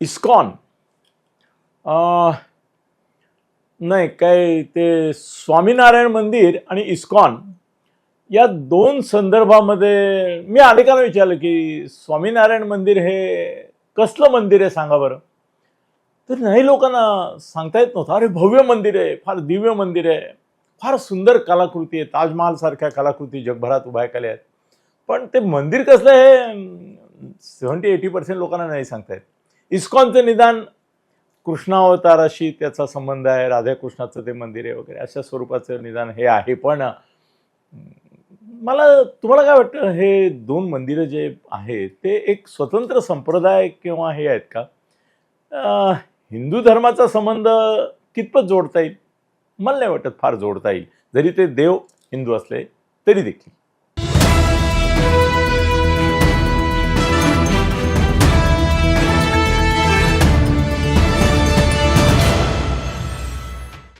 ISKCON नाही काय ते स्वामीनारायण मंदिर आणि इस्कॉन या दोन संदर्भामध्ये मी अनेकांना विचारलं की स्वामीनारायण मंदिर हे कसलं मंदिर आहे सांगा बरं. तर नाही लोकांना सांगता येत नव्हतं. अरे भव्य मंदिर आहे फार दिव्य मंदिर आहे. फार सुंदर कलाकृती आहे ताजमहालसारख्या कलाकृती जगभरात उभ्या केल्या आहेत. पण ते मंदिर कसलं हे सेव्हन्टी एटी पर्सेंट लोकांना नाही सांगता येत. इस्कॉनचं निदान कृष्णावताराशी त्याचा संबंध आहे राधाकृष्णाचं ते मंदिर आहे वगैरे अशा स्वरूपाचं निदान हे आहे. पण मला तुम्हाला काय वाटतं हे दोन मंदिरं जे आहेत ते एक स्वतंत्र संप्रदाय किंवा हे आहेत का? हिंदू धर्माचा संबंध कितपत जोडता येईल? मला नाही वाटत फार जोडता येईल. जरी ते देव हिंदू असले तरी देखील.